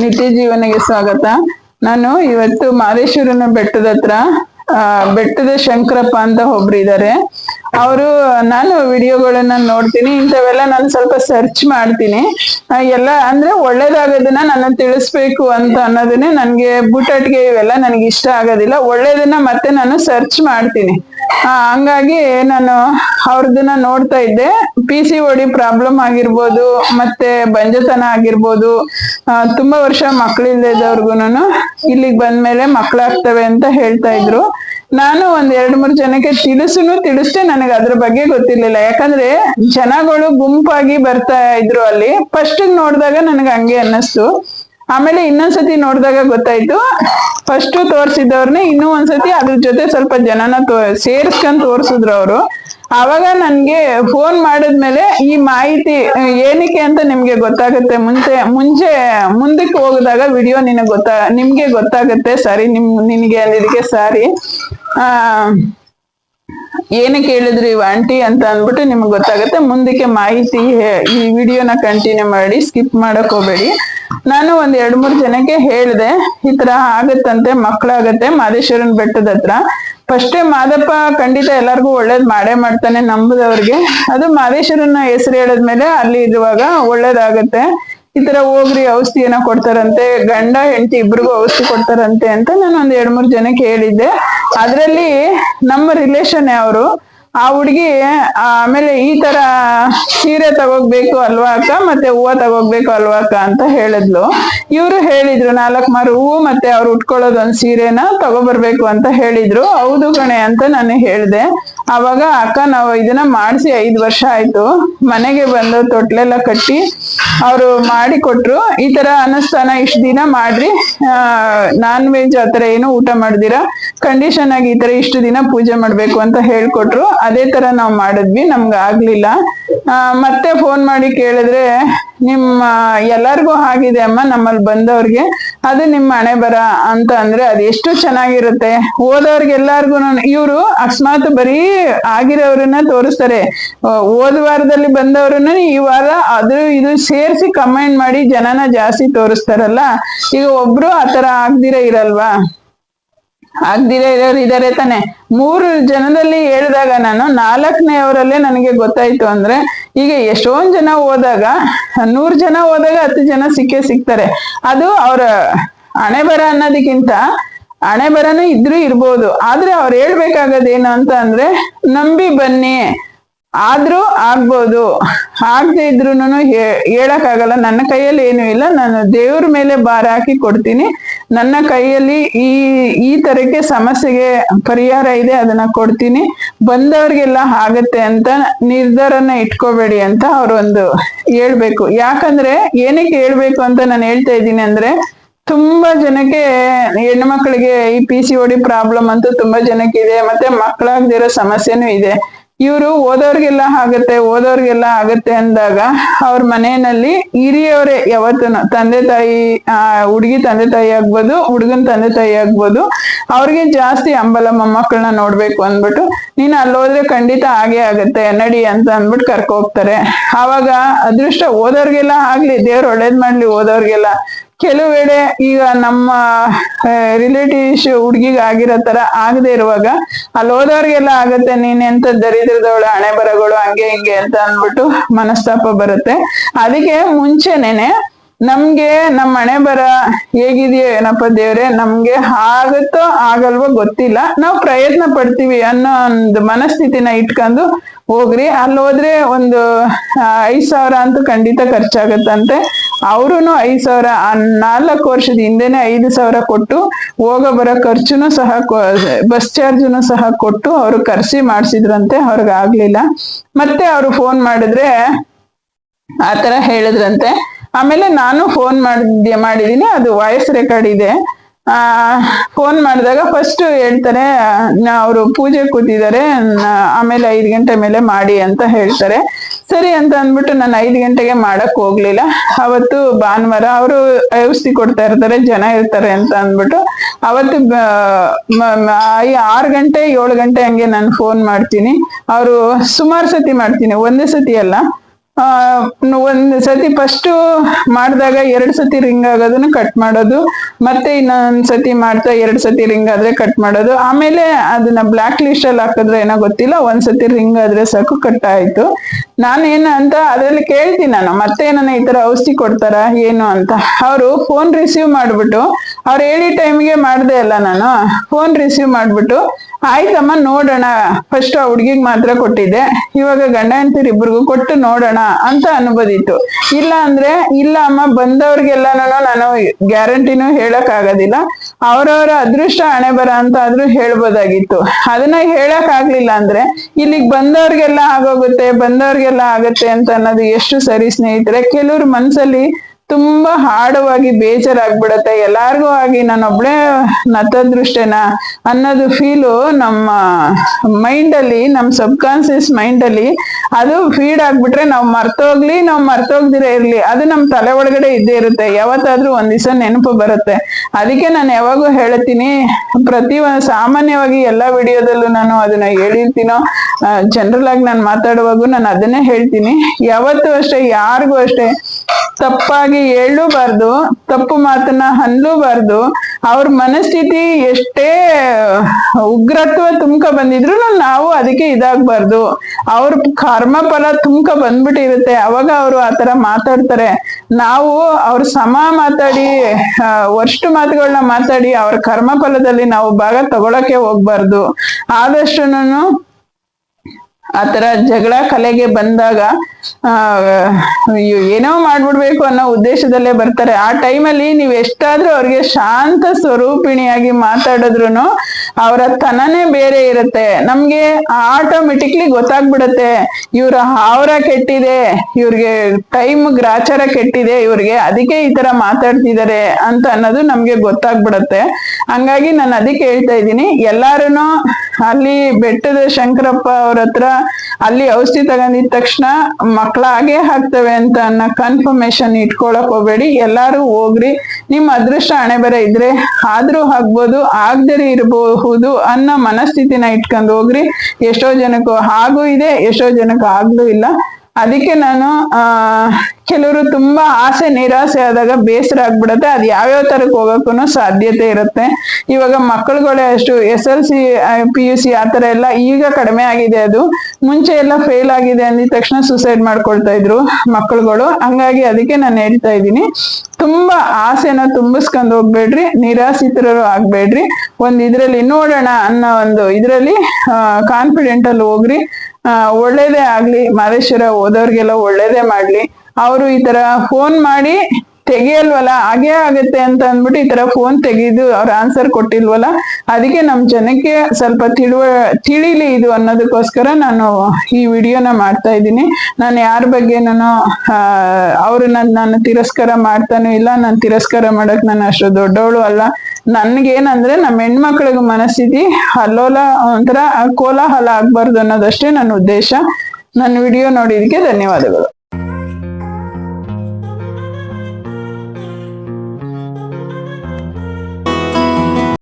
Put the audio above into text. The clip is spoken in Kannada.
ನಿತ್ಯ ಜೀವನಿಗೆ ಸ್ವಾಗತ. ನಾನು ಇವತ್ತು ಮಾದೇಶ್ವರನ ಬೆಟ್ಟದ ಹತ್ರ ಬೆಟ್ಟದ ಶಂಕರಪ್ಪ ಅಂತ ಒಬ್ರು ಇದ್ದಾರೆ ಅವರು, ನಾನು ವಿಡಿಯೋಗಳನ್ನ ನೋಡ್ತೀನಿ, ಇಂಥವೆಲ್ಲ ನಾನು ಸ್ವಲ್ಪ ಸರ್ಚ್ ಮಾಡ್ತೀನಿ. ಎಲ್ಲ ಅಂದ್ರೆ ಒಳ್ಳೇದಾಗೋದನ್ನ ನಾನು ತಿಳಿಸ್ಬೇಕು ಅಂತ ಅನ್ನೋದನ್ನೇ ನನ್ಗೆ ಬುಟಾಟ್ಗೆ ಇವೆಲ್ಲ ನನಗೆ ಇಷ್ಟ ಆಗೋದಿಲ್ಲ. ಒಳ್ಳೇದನ್ನ ಮತ್ತೆ ನಾನು ಸರ್ಚ್ ಮಾಡ್ತೀನಿ. ಹಂಗಾಗಿ ನಾನು ಅವ್ರದನ್ನ ನೋಡ್ತಾ ಇದ್ದೆ. ಪಿ ಸಿ ಓಡಿ ಪ್ರಾಬ್ಲಮ್ ಆಗಿರ್ಬೋದು, ಮತ್ತೆ ಬಂಜತನ ಆಗಿರ್ಬೋದು ತುಂಬಾ ವರ್ಷ ಮಕ್ಕಳಿಲ್ಲದವ್ರಿಗೂನು ಇಲ್ಲಿಗೆ ಬಂದ್ಮೇಲೆ ಮಕ್ಳಾಗ್ತವೆ ಅಂತ ಹೇಳ್ತಾ ಇದ್ರು. ನಾನು ಒಂದ್ ಎರಡ್ ಮೂರ್ ಜನಕ್ಕೆ ತಿಳಿಸುನು ತಿಳಿಸ್ದೆ, ನನಗೆ ಅದ್ರ ಬಗ್ಗೆ ಗೊತ್ತಿರ್ಲಿಲ್ಲ. ಯಾಕಂದ್ರೆ ಜನಗಳು ಗುಂಪಾಗಿ ಬರ್ತಾ ಇದ್ರು ಅಲ್ಲಿ. ಫಸ್ಟ್ ನೋಡಿದಾಗ ನನಗೆ ಹಂಗೆ ಅನ್ನಿಸ್ತು. ಆಮೇಲೆ ಇನ್ನೊಂದ್ಸತಿ ನೋಡಿದಾಗ ಗೊತ್ತಾಯ್ತು. ಫಸ್ಟ್ ತೋರ್ಸಿದವ್ರನ್ನೇ ಇನ್ನೂ ಒಂದ್ಸತಿ ಅದ್ರ ಜೊತೆ ಸ್ವಲ್ಪ ಜನನ ತೋ, ಸೇರಿಸ್ಕೊಂಡ್ ತೋರ್ಸಿದ್ರು ಅವರು. ಆವಾಗ ನನ್ಗೆ ಫೋನ್ ಮಾಡಿದ್ಮೇಲೆ ಈ ಮಾಹಿತಿ, ಏನಕ್ಕೆ ಅಂತ ನಿಮ್ಗೆ ಗೊತ್ತಾಗುತ್ತೆ, ಮುಂಚೆ ಮುಂಚೆ, ಮುಂದಕ್ಕೆ ಹೋಗಿದಾಗ ವಿಡಿಯೋ ನಿನಗೆ ಗೊತ್ತಾ, ನಿಮ್ಗೆ ಗೊತ್ತಾಗುತ್ತೆ, ಸಾರಿ, ನಿಮ್, ನಿನಗೆ ಅಂದಿದ್ದಕ್ಕೆ ಸಾರಿ. ಆ ಏನಕ್ಕೆ ಹೇಳಿದ್ರಿ ಆಂಟಿ ಅಂತ ಅಂದ್ಬಿಟ್ಟು ನಿಮ್ಗೆ ಗೊತ್ತಾಗುತ್ತೆ. ಮುಂದಕ್ಕೆ ಮಾಹಿತಿ ಈ ವಿಡಿಯೋನ ಕಂಟಿನ್ಯೂ ಮಾಡಿ ಸ್ಕಿಪ್ ಮಾಡಕ್ ಹೋಗ್ಬೇಡಿ. ನಾನು ಒಂದ್ ಎರಡ್ ಮೂರ್ ಜನಕ್ಕೆ ಹೇಳ್ದೆ, ಈ ತರ ಆಗತ್ತಂತೆ, ಮಕ್ಳಾಗತ್ತೆ, ಮಾದೇಶ್ವರನ್ ಬೆಟ್ಟದ ಹತ್ರ. ಫಸ್ಟೇ ಮಾದಪ್ಪ ಖಂಡಿತ ಎಲ್ಲಾರ್ಗು ಒಳ್ಳೇದ್ ಮಾಡೇ ಮಾಡ್ತಾನೆ ನಂಬದವ್ರಿಗೆ. ಅದು ಮಾದೇಶ್ವರನ ಹೆಸರು ಹೇಳದ್ಮೇಲೆ ಅಲ್ಲಿ ಇರುವಾಗ ಒಳ್ಳೇದಾಗತ್ತೆ. ಈ ತರ ಹೋಗ್ರಿ ಔಷಧಿಯನ್ನ ಕೊಡ್ತಾರಂತೆ, ಗಂಡ, ಹೆಂಡತಿ ಇಬ್ರಿಗೂ ಔಷಧಿ ಕೊಡ್ತಾರಂತೆ ಅಂತ ನಾನು ಒಂದ್ ಎರಡ್ ಮೂರ್ ಜನಕ್ಕೆ ಹೇಳಿದ್ದೆ. ಅದ್ರಲ್ಲಿ ನಮ್ಮ ರಿಲೇಶನ್ ಅವರು ಆ ಹುಡುಗಿ ಆಮೇಲೆ ಈ ತರ ಸೀರೆ ತಗೋಗ್ಬೇಕು ಅಲ್ವಾ ಅಕ್ಕ? ಮತ್ತೆ ಹೂವ ತಗೋಗ್ಬೇಕು ಅಲ್ವಾ ಅಕ್ಕ ಅಂತ ಹೇಳಿದ್ಲು. ಇವ್ರು ಹೇಳಿದ್ರು, ನಾಲ್ಕ್ ಮಾರು ಹೂವು ಮತ್ತೆ ಅವ್ರು ಉಟ್ಕೊಳ್ಳೋದೊಂದ್ ಸೀರೆನ ತಗೋಬರ್ಬೇಕು ಅಂತ ಹೇಳಿದ್ರು. ಹೌದು ಕಣೆ ಅಂತ ನಾನು ಹೇಳ್ದೆ. ಅವಾಗ ಅಕ್ಕ ನಾವು ಇದನ್ನ ಮಾಡಿಸಿ ಐದು ವರ್ಷ ಆಯ್ತು. ಮನೆಗೆ ಬಂದು ತೊಟ್ಲೆಲ್ಲ ಕಟ್ಟಿ ಅವರು ಮಾಡಿ ಕೊಟ್ರು ಈ ತರ ಅನುಷ್ಠಾನ ಇಷ್ಟು ದಿನ ಮಾಡ್ರಿ. ನಾನ್ ವೆಜ್ ಆತರ ಏನು ಊಟ ಮಾಡ್ದಿರಾ? ಕಂಡೀಷನ್ ಆಗಿ ಈ ತರ ಇಷ್ಟು ದಿನ ಪೂಜೆ ಮಾಡ್ಬೇಕು ಅಂತ ಹೇಳ್ಕೊಟ್ರು. ಅದೇ ತರ ನಾವು ಮಾಡಿದ್ವಿ. ನಮ್ಗೆ ಆಗ್ಲಿಲ್ಲ. ಆ, ಮತ್ತೆ ಫೋನ್ ಮಾಡಿ ಕೇಳಿದ್ರೆ ನಿಮ್ಮ, ಎಲ್ಲಾರ್ಗೂ ಆಗಿದೆ ಅಮ್ಮ ನಮ್ಮಲ್ಲಿ ಬಂದವ್ರಿಗೆ. ಅದು ನಿಮ್ಮ ಹಣೆ ಬರ ಅಂತ ಅಂದ್ರೆ ಅದು ಎಷ್ಟು ಚೆನ್ನಾಗಿರುತ್ತೆ. ಓದೋರ್ಗೆ ಎಲ್ಲಾರ್ಗು ಇವ್ರು ಅಕಸ್ಮಾತ್ ಬರೀ ಆಗಿರೋರನ್ನ ತೋರಿಸ್ತಾರೆ. ಓದ್ ವಾರದಲ್ಲಿ ಬಂದವ್ರನ್ನ ಈ ವಾರ ಅದು ಇದು ಸೇರಿಸಿ ಕಮೆಂಟ್ ಮಾಡಿ ಜನನ ಜಾಸ್ತಿ ತೋರಿಸ್ತಾರಲ್ಲ. ಈಗ ಒಬ್ರು ಆತರ ಆಗ್ದಿರ ಇರಲ್ವಾ? ಆಗ್ದಿರ ಇರೋರು ಇದಾರೆ ತಾನೆ. ಮೂರು ಜನದಲ್ಲಿ ಹೇಳಿದಾಗ ನಾನು ನಾಲ್ಕನೇವರಲ್ಲೇ ನನಗೆ ಗೊತ್ತಾಯ್ತು ಅಂದ್ರೆ, ಈಗ ಎಷ್ಟೊಂದ್ ಜನ ಹೋದಾಗ, ನೂರ್ ಜನ ಹೋದಾಗ ಹತ್ತು ಜನ ಸಿಕ್ಕೇ ಸಿಗ್ತಾರೆ. ಅದು ಅವ್ರ ಹಣೆ ಬರ ಅನ್ನೋದಕ್ಕಿಂತ ಹಣೆ ಬರನು ಇದ್ರೂ ಇರ್ಬೋದು. ಆದ್ರೆ ಅವ್ರು ಹೇಳ್ಬೇಕಾಗದೇನು ಅಂತ ಅಂದ್ರೆ, ನಂಬಿ ಬನ್ನಿ. ಆದ್ರೂ ಆಗ್ಬೋದು. ಆಗದೆ ಇದ್ರೂನು ಹೇಳಕ್ಕಾಗಲ್ಲ. ನನ್ನ ಕೈಯಲ್ಲಿ ಏನು ಇಲ್ಲ. ನಾನು ದೇವ್ರ ಮೇಲೆ ಭಾರ ಹಾಕಿ ಕೊಡ್ತೀನಿ. ನನ್ನ ಕೈಯಲ್ಲಿ ಈ ಈ ತರಕ್ಕೆ ಸಮಸ್ಯೆಗೆ ಪರಿಹಾರ ಇದೆ, ಅದನ್ನ ಕೊಡ್ತೀನಿ. ಬಂದವ್ರಿಗೆಲ್ಲ ಆಗತ್ತೆ ಅಂತ ನಿರ್ಧಾರನ ಇಟ್ಕೋಬೇಡಿ ಅಂತ ಅವ್ರೊಂದು ಹೇಳ್ಬೇಕು. ಯಾಕಂದ್ರೆ ಏನಕ್ಕೆ ಹೇಳ್ಬೇಕು ಅಂತ ನಾನು ಹೇಳ್ತಾ ಇದ್ದೀನಿ ಅಂದ್ರೆ, ತುಂಬಾ ಜನಕ್ಕೆ ಹೆಣ್ಣು ಈ ಪಿ ಸಿ ಓಡಿ ಪ್ರಾಬ್ಲಮ್ ಅಂತೂ ತುಂಬಾ ಜನಕ್ಕೆ ಇದೆ, ಮತ್ತೆ ಮಕ್ಕಳಾಗ್ದಿರೋ ಸಮಸ್ಯೆನೂ ಇದೆ. ಇವರು ಓದೋರ್ಗೆಲ್ಲ ಆಗತ್ತೆ ಓದೋರ್ಗೆಲ್ಲ ಆಗತ್ತೆ ಅಂದಾಗ ಅವ್ರ ಮನೆಯಲ್ಲಿ ಹಿರಿಯವರೇ ಯಾವತ್ತೂ ತಂದೆ ತಾಯಿ, ಆ, ಹುಡುಗಿ ತಂದೆ ತಾಯಿ ಆಗ್ಬೋದು, ಹುಡುಗನ ತಂದೆ ತಾಯಿ ಆಗ್ಬೋದು, ಅವ್ರಿಗೆ ಜಾಸ್ತಿ ಹಂಬಲ ಮೊಮ್ಮಕ್ಕಳನ್ನ ನೋಡ್ಬೇಕು ಅಂದ್ಬಿಟ್ಟು, ನೀನ್ ಅಲ್ಲೋದ್ರೆ ಖಂಡಿತ ಆಗೇ ಆಗತ್ತೆ, ನಡಿ ಅಂತ ಅಂದ್ಬಿಟ್ಟು ಕರ್ಕೊ ಹೋಗ್ತಾರೆ ಆವಾಗ ಅದೃಷ್ಟ ಓದೋರ್ಗೆಲ್ಲ ಆಗ್ಲಿ, ದೇವ್ರು ಒಳ್ಳೇದ್ ಮಾಡ್ಲಿ ಓದೋರ್ಗೆಲ್ಲ. ಕೆಲವೆಡೆ ಈಗ ನಮ್ಮ ರಿಲೇಟಿವ್ಸ್ ಹುಡುಗಿಗೆ ಆಗಿರೋ ತರ ಆಗದೆ ಇರುವಾಗ ಅಲ್ಲಿ ಹೋದವ್ರಿಗೆಲ್ಲ ಆಗತ್ತೆ, ನೀನ್ ಎಂತ ದರಿದ್ರದವಳು, ಹಣೆ ಬರಗಳು, ಹಂಗೆ ಹಿಂಗೆ ಅಂತ ಅಂದ್ಬಿಟ್ಟು ಮನಸ್ತಾಪ ಬರುತ್ತೆ. ಅದಕ್ಕೆ ಮುಂಚೆನೇನೆ ನಮ್ಗೆ ನಮ್ಮ ಹಣೆ ಬರ ಹೇಗಿದೆಯೋ ಏನಪ್ಪ ದೇವ್ರೆ, ನಮ್ಗೆ ಆಗುತ್ತೋ ಆಗಲ್ವೋ ಗೊತ್ತಿಲ್ಲ. ನಾವು ಪ್ರಯತ್ನ ಪಡ್ತೀವಿ ಅನ್ನೋ ಒಂದು ಮನಸ್ಥಿತಿನ ಇಟ್ಕೊಂಡು ಹೋಗ್ರಿ. ಅಲ್ಲಿ ಹೋದ್ರೆ ಒಂದು ಐದ್ ಸಾವಿರ ಅಂತೂ ಖಂಡಿತ ಖರ್ಚಾಗತ್ತಂತೆ. ಅವ್ರುನು ಐದ್ ಸಾವಿರ, ಆ ನಾಲ್ಕು ವರ್ಷದ ಹಿಂದೆನೆ ಐದು ಸಾವಿರ ಕೊಟ್ಟು ಹೋಗ ಬರೋ ಖರ್ಚುನು ಸಹ ಬಸ್ ಚಾರ್ಜುನು ಸಹ ಕೊಟ್ಟು ಅವ್ರು ಕರ್ಸಿ ಮಾಡಿಸಿದ್ರಂತೆ, ಅವ್ರಿಗೆ ಆಗ್ಲಿಲ್ಲ. ಮತ್ತೆ ಅವ್ರು ಫೋನ್ ಮಾಡಿದ್ರೆ ಆತರ ಹೇಳಿದ್ರಂತೆ. ಆಮೇಲೆ ನಾನು ಫೋನ್ ಮಾಡಿದ್ದೆ ಮಾಡಿದೀನಿ ಅದು ವಾಯ್ಸ್ ರೆಕಾರ್ಡ್ ಇದೆ. ಆ ಫೋನ್ ಮಾಡಿದಾಗ ಫಸ್ಟ್ ಹೇಳ್ತಾರೆ ಅವರು ಪೂಜೆ ಕೂತಿದ್ದಾರೆ ಆಮೇಲೆ ಐದು ಗಂಟೆ ಮೇಲೆ ಮಾಡಿ ಅಂತ ಹೇಳ್ತಾರೆ. ಸರಿ ಅಂತ ಅಂದ್ಬಿಟ್ಟು ನಾನು ಐದು ಗಂಟೆಗೆ ಮಾಡಕ್ ಹೋಗ್ಲಿಲ್ಲ. ಅವತ್ತು ಭಾನುವಾರ ಅವರು ಔಷಧಿ ಕೊಡ್ತಾ ಇರ್ತಾರೆ, ಜನ ಇರ್ತಾರೆ ಅಂತ ಅಂದ್ಬಿಟ್ಟು ಅವತ್ತು ಆರು ಗಂಟೆ, ಏಳು ಗಂಟೆ ಹಂಗೆ ನಾನು ಫೋನ್ ಮಾಡ್ತೀನಿ. ಅವರು ಸುಮಾರು ಸತಿ ಮಾಡ್ತೀನಿ, ಒಂದೇ ಸತಿ ಅಲ್ಲ. ಒಂದ್ ಸತಿ ಫಸ್ಟ್ ಮಾಡಿದಾಗ ಎರಡ್ ಸತಿ ರಿಂಗ್ ಆಗೋದನ್ನ ಕಟ್ ಮಾಡೋದು. ಮತ್ತೆ ಇನ್ನೊಂದ್ ಸತಿ ಮಾಡ್ತಾ ಎರಡ್ ಸತಿ ರಿಂಗ್ ಆದ್ರೆ ಕಟ್ ಮಾಡೋದು. ಆಮೇಲೆ ಅದನ್ನ ಬ್ಲಾಕ್ ಲಿಸ್ಟ್ ಅಲ್ಲಿ ಹಾಕಿದ್ರೆ ಏನೋ ಗೊತ್ತಿಲ್ಲ, ಒಂದ್ ಸತಿ ರಿಂಗ್ ಆದ್ರೆ ಸಾಕು ಕಟ್ ಆಯ್ತು. ನಾನೇನ ಅಂತ ಅದ್ರಲ್ಲಿ ಕೇಳ್ತೀನಿ ನಾನು, ಮತ್ತೆ ಏನನ್ನ ಈ ತರ ಔಷಧಿ ಕೊಡ್ತಾರ, ಏನು ಅಂತ. ಅವರು ಫೋನ್ ರಿಸೀವ್ ಮಾಡ್ಬಿಟ್ಟು, ಅವ್ರು ಹೇಳಿ ಟೈಮ್ಗೆ ಮಾಡ್ದೆ ಅಲ್ಲ ನಾನು. ಫೋನ್ ರಿಸೀವ್ ಮಾಡ್ಬಿಟ್ಟು, ಆಯ್ತಮ್ಮ, ನೋಡೋಣ. ಫಸ್ಟ್ ಆ ಹುಡ್ಗಿಗ್ ಮಾತ್ರ ಕೊಟ್ಟಿದ್ದೆ. ಇವಾಗ ಗಂಡ ಇಬ್ರಿಗೂ ಕೊಟ್ಟು ನೋಡೋಣ, ಅಂತ ಅನ್ಬೋದಿತ್ತು. ಇಲ್ಲ ಅಂದ್ರೆ, ಇಲ್ಲ ಅಮ್ಮ, ಬಂದವ್ರಿಗೆಲ್ಲಾನು ನಾನು ಗ್ಯಾರಂಟಿನೂ ಹೇಳಕ್ ಆಗೋದಿಲ್ಲ ಅವ್ರವ್ರ ಅದೃಷ್ಟ ಹಣೆ ಬರ ಅಂತ ಆದ್ರೂ ಹೇಳ್ಬೋದಾಗಿತ್ತು. ಅದನ್ನ ಹೇಳಕ್ ಆಗ್ಲಿಲ್ಲ ಅಂದ್ರೆ ಇಲ್ಲಿಗ್ ಬಂದವ್ರಿಗೆಲ್ಲ ಆಗೋಗುತ್ತೆ, ಬಂದವ್ರಿಗೆಲ್ಲ ಆಗತ್ತೆ ಅಂತ ಅನ್ನೋದು ಎಷ್ಟು ಸರಿ ಸ್ನೇಹಿತರೆ, ಕೆಲವ್ರ ಮನ್ಸಲ್ಲಿ ತುಂಬಾ ಹಾಡವಾಗಿ ಬೇಜಾರಾಗ್ಬಿಡತ್ತೆ. ಎಲ್ಲಾರ್ಗೂ ಆಗಿ ನಾನೊಬ್ಳೆ ನತದೃಷ್ಟೇನ ಅನ್ನೋದು ಫೀಲು ನಮ್ಮ ಮೈಂಡ್ ಅಲ್ಲಿ ನಮ್ಮ ಸಬ್ ಕಾನ್ಸಿಯಸ್ ಮೈಂಡ್ ಅಲ್ಲಿ ಅದು ಫೀಡ್ ಆಗ್ಬಿಟ್ರೆ ನಾವು ಮರ್ತೋಗ್ಲಿ, ನಾವು ಮರ್ತೋಗ್ದಿರ ಇರ್ಲಿ. ಅದು ನಮ್ಮ ತಲೆ ಒಳಗಡೆ ಇದ್ದೇ ಇರುತ್ತೆ. ಯಾವತ್ತಾದ್ರೂ ಒಂದ್ ದಿವಸ ನೆನಪು ಬರುತ್ತೆ. ಅದಕ್ಕೆ ನಾನು ಯಾವಾಗೂ ಹೇಳ್ತೀನಿ, ಪ್ರತಿ ಒಂದು ಸಾಮಾನ್ಯವಾಗಿ ಎಲ್ಲಾ ವಿಡಿಯೋದಲ್ಲೂ ನಾನು ಅದನ್ನ ಹೇಳಿರ್ತೀನೋ ಜನರಲ್ ಆಗಿ ನಾನು ಮಾತಾಡುವಾಗೂ ನಾನು ಅದನ್ನೇ ಹೇಳ್ತೀನಿ. ಯಾವತ್ತೂ ಅಷ್ಟೇ, ಯಾರಿಗೂ ಅಷ್ಟೇ ತಪ್ಪಾಗಿ ಹೇಳೂಬಾರ್ದು ತಪ್ಪು ಮಾತನ್ನ ಹನ್ಲೂಬಾರ್ದು. ಅವ್ರ ಮನಸ್ಥಿತಿ ಎಷ್ಟೇ ಉಗ್ರತ್ವ ತುಂಬ ಬಂದಿದ್ರು ನಾವು ಅದಕ್ಕೆ ಇದಾಗ್ಬಾರ್ದು. ಅವ್ರ ಕರ್ಮ ಫಲ ತುಮ್ಕ ಬಂದ್ಬಿಟ್ಟಿರುತ್ತೆ. ಅವಾಗ ಅವರು ಆತರ ಮಾತಾಡ್ತಾರೆ. ನಾವು ಅವ್ರ ಸಮ ಮಾತಾಡಿ ಆ, ವರ್ಷ್ಟು ಮಾತುಗಳನ್ನ ಮಾತಾಡಿ ಅವ್ರ ಕರ್ಮ ಫಲದಲ್ಲಿ ನಾವು ಭಾಗ ತಗೊಳಕ್ಕೆ ಹೋಗ್ಬಾರ್ದು. ಆದಷ್ಟುನು ಆತರ ಜಗಳ ಕಲೆಗೆ ಬಂದಾಗ, ಆ ಏನೋ ಮಾಡ್ಬಿಡ್ಬೇಕು ಅನ್ನೋ ಉದ್ದೇಶದಲ್ಲೇ ಬರ್ತಾರೆ. ಆ ಟೈಮಲ್ಲಿ ನೀವ್ ಎಷ್ಟಾದ್ರೂ ಅವ್ರಿಗೆ ಶಾಂತ ಸ್ವರೂಪಿಣಿಯಾಗಿ ಮಾತಾಡಿದ್ರು ಅವರ ತನನೇ ಬೇರೆ ಇರುತ್ತೆ. ನಮ್ಗೆ ಆಟೋಮೆಟಿಕ್ಲಿ ಗೊತ್ತಾಗ್ಬಿಡತ್ತೆ. ಇವ್ರ ಹಾವರ ಕೆಟ್ಟಿದೆ, ಇವ್ರಿಗೆ ಟೈಮ್ ಗ್ರಾಚಾರ ಕೆಟ್ಟಿದೆ, ಇವ್ರಿಗೆ ಅದಕ್ಕೆ ಈ ತರ ಮಾತಾಡ್ತಿದ್ದಾರೆ ಅಂತ ಅನ್ನೋದು ನಮ್ಗೆ ಗೊತ್ತಾಗ್ಬಿಡತ್ತೆ. ಹಂಗಾಗಿ ನಾನು ಅದಕ್ಕೆ ಹೇಳ್ತಾ ಇದ್ದೀನಿ. ಎಲ್ಲಾರು ಅಲ್ಲಿ ಬೆಟ್ಟದ ಶಂಕರಪ್ಪ ಅವ್ರ ಹತ್ರ ಅಲ್ಲಿ ಔಷಧಿ ತಗೊಂಡಿದ ತಕ್ಷಣ ಮಕ್ಕಳ ಹಾಗೆ ಹಾಕ್ತವೆ ಅಂತ ಅನ್ನೋ ಕನ್ಫರ್ಮೇಶನ್ ಇಟ್ಕೊಳಕ್ ಹೋಗ್ಬೇಡಿ. ಎಲ್ಲಾರು ಹೋಗ್ರಿ. ನಿಮ್ ಅದೃಷ್ಟ ಹಣೆ ಬರ ಇದ್ರೆ ಆದ್ರೂ ಆಗ್ಬೋದು ಆಗದೇ ಇರಬಹುದು ಅನ್ನೋ ಮನಸ್ಥಿತಿನ ಇಟ್ಕೊಂಡು ಹೋಗ್ರಿ. ಎಷ್ಟೋ ಜನಕ್ಕೂ ಹಾಗೂ ಇದೆ, ಎಷ್ಟೋ ಜನಕ್ಕೂ ಆಗ್ಲೂ ಇಲ್ಲ. ಅದಕ್ಕೆ ನಾನು, ಆ ಕೆಲವರು ತುಂಬಾ ಆಸೆ, ನಿರಾಸೆ ಆದಾಗ ಬೇಸರ ಆಗ್ಬಿಡತ್ತೆ. ಅದ್ ಯಾವ್ಯಾವ ತರಕ್ ಹೋಗಕ್ಕೂ ಸಾಧ್ಯತೆ ಇರುತ್ತೆ. ಇವಾಗ ಮಕ್ಕಳುಗಳೇ ಅಷ್ಟು S L C P U C ಆತರ ಎಲ್ಲ ಈಗ ಕಡಿಮೆ ಆಗಿದೆ ಅದು. ಮುಂಚೆ ಎಲ್ಲ ಫೇಲ್ ಆಗಿದೆ ಅಂದಿದ ತಕ್ಷಣ ಸುಸೈಡ್ ಮಾಡ್ಕೊಳ್ತಾ ಇದ್ರು ಮಕ್ಕಳುಗಳು. ಹಂಗಾಗಿ ಅದಕ್ಕೆ ನಾನು ಹೇಳ್ತಾ ಇದ್ದೀನಿ. ತುಂಬಾ ಆಸೆನ ತುಂಬಿಸ್ಕೊಂಡ್ ಹೋಗ್ಬೇಡ್ರಿ. ನಿರಾಸಿತರರು ಆಗ್ಬೇಡ್ರಿ. ಒಂದ್ ಇದ್ರಲ್ಲಿ ನೋಡೋಣ ಅನ್ನೋ ಒಂದು ಇದ್ರಲ್ಲಿ ಕಾನ್ಫಿಡೆಂಟ್ ಅಲ್ಲಿ ಹೋಗ್ರಿ. ಒಳ್ಳೇದೇ ಆಗ್ಲಿ. ಮಹದೇಶ್ವರ ಓದೋರ್ಗೆಲ್ಲ ಒಳ್ಳೇದೇ ಮಾಡ್ಲಿ. ಅವರು ಈ ತರ ಫೋನ್ ಮಾಡಿ ತೆಗಿಯಲ್ವಲ್ಲ, ಹಾಗೆ ಆಗತ್ತೆ ಅಂತ ಅಂದ್ಬಿಟ್ಟು ಈ ತರ ಫೋನ್ ತೆಗೆದು ಅವ್ರ ಆನ್ಸರ್ ಕೊಟ್ಟಿಲ್ವಲ್ಲ, ಅದಕ್ಕೆ ನಮ್ ಜನಕ್ಕೆ ಸ್ವಲ್ಪ ತಿಳುವ, ತಿಳಿಲಿ ಇದು ಅನ್ನೋದಕ್ಕೋಸ್ಕರ ನಾನು ಈ ವಿಡಿಯೋನ ಮಾಡ್ತಾ ಇದ್ದೀನಿ. ನಾನು ಯಾರ ಬಗ್ಗೆ ನಾನು ಅವ್ರನ್ನ ನಾನು ತಿರಸ್ಕಾರ ಮಾಡ್ತಾನೂ ಇಲ್ಲ, ನಾನು ತಿರಸ್ಕಾರ ಮಾಡಕ್ ನಾನು ಅಷ್ಟು ದೊಡ್ಡವಳು ಅಲ್ಲ. ನನ್ಗೇನಂದ್ರೆ ನಮ್ಮ ಹೆಣ್ಮಕ್ಳಿಗೆ ಮನಸ್ಥಿತಿ ಅಲ್ಲೋಲ, ಒಂಥರ ಕೋಲಾಹಲ ಆಗ್ಬಾರ್ದು ಅನ್ನೋದಷ್ಟೇ ನನ್ನ ಉದ್ದೇಶ. ನನ್ನ ವಿಡಿಯೋ ನೋಡಿದಕ್ಕೆ ಧನ್ಯವಾದಗಳು.